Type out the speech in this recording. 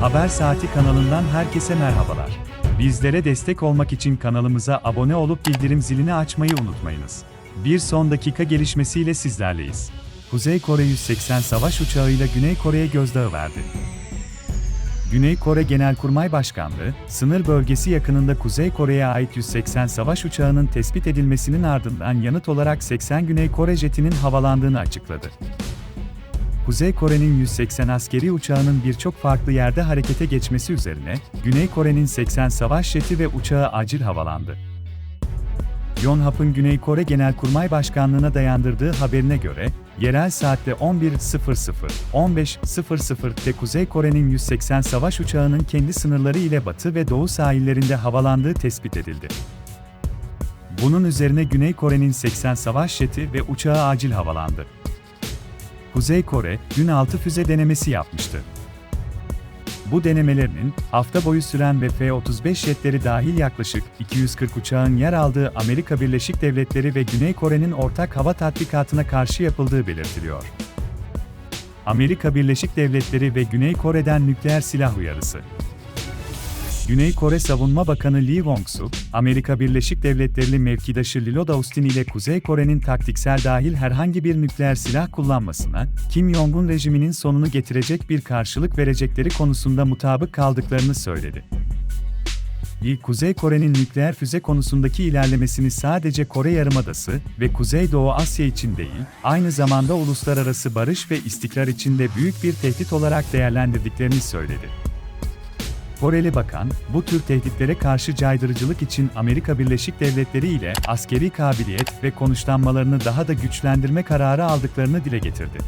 Haber Saati kanalından herkese merhabalar. Bizlere destek olmak için kanalımıza abone olup bildirim zilini açmayı unutmayınız. Bir son dakika gelişmesiyle sizlerleyiz. Kuzey Kore 180 savaş uçağıyla Güney Kore'ye gözdağı verdi. Güney Kore Genelkurmay Başkanlığı, sınır bölgesi yakınında Kuzey Kore'ye ait 180 savaş uçağının tespit edilmesinin ardından yanıt olarak 80 Güney Kore jetinin havalandığını açıkladı. Kuzey Kore'nin 180 askeri uçağının birçok farklı yerde harekete geçmesi üzerine, Güney Kore'nin 80 savaş jeti ve uçağı acil havalandı. Yonhap'ın Güney Kore Genelkurmay Başkanlığı'na dayandırdığı haberine göre, yerel saatte 11.00, 15.00'te Kuzey Kore'nin 180 savaş uçağının kendi sınırları ile batı ve doğu sahillerinde havalandığı tespit edildi. Bunun üzerine Güney Kore'nin 80 savaş jeti ve uçağı acil havalandı. Kuzey Kore, dün 6 füze denemesi yapmıştı. Bu denemelerinin, hafta boyu süren ve F-35 jetleri dahil yaklaşık 240 uçağın yer aldığı Amerika Birleşik Devletleri ve Güney Kore'nin ortak hava tatbikatına karşı yapıldığı belirtiliyor. Amerika Birleşik Devletleri ve Güney Kore'den nükleer silah uyarısı. Güney Kore Savunma Bakanı Lee Wong-suk, Amerika Birleşik Devletleri'li mevkidaşı Lloyd Austin ile Kuzey Kore'nin taktiksel dahil herhangi bir nükleer silah kullanmasına, Kim Jong-un rejiminin sonunu getirecek bir karşılık verecekleri konusunda mutabık kaldıklarını söyledi. Lee, Kuzey Kore'nin nükleer füze konusundaki ilerlemesini sadece Kore Yarımadası ve Kuzeydoğu Asya için değil, aynı zamanda uluslararası barış ve istikrar için de büyük bir tehdit olarak değerlendirdiklerini söyledi. Koreli Bakan, bu tür tehditlere karşı caydırıcılık için Amerika Birleşik Devletleri ile askeri kabiliyet ve konuşlanmalarını daha da güçlendirme kararı aldıklarını dile getirdi.